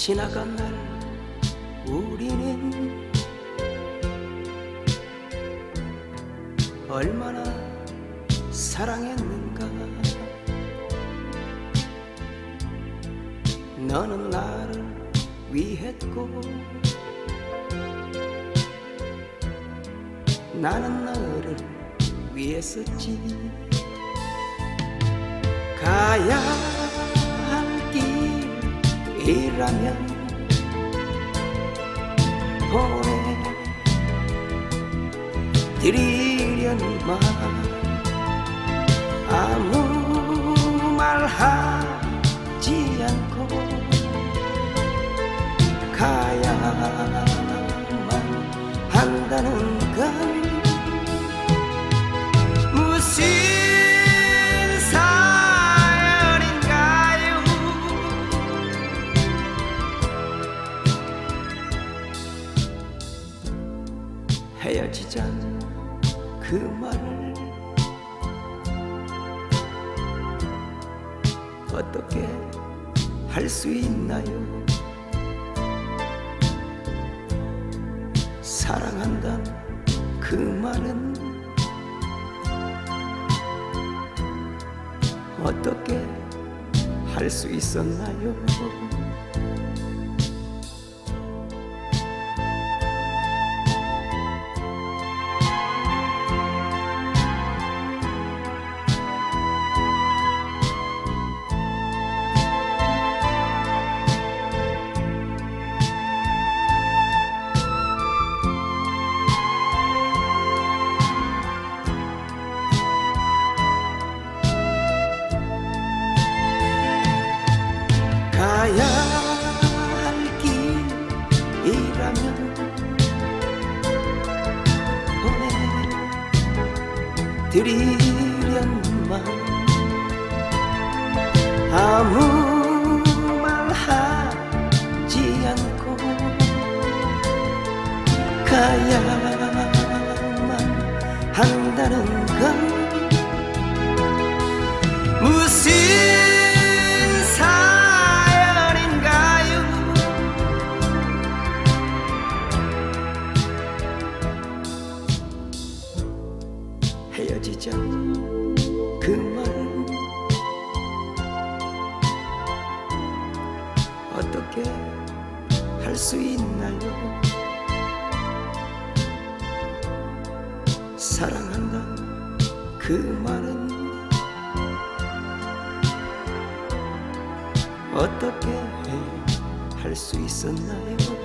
지나간 날 우리는 얼마나 사랑했는가. 너는 나를 위했고 나는 너를 위했었지. 가야 이라면 보내드리련만 아무 말 하지 않고 가야 헤어지자 그 말을 어떻게 할 수 있나요 사랑한다는 그 말은 어떻게 할 수 있었나요? 가야 할 길이라면 보내드리련만 아무 말 하지 않고 가야만 한다는 건 헤어지자 그 말은 어떻게 할 수 있나요? 사랑한다 그 말은 어떻게 할 수 있었나요?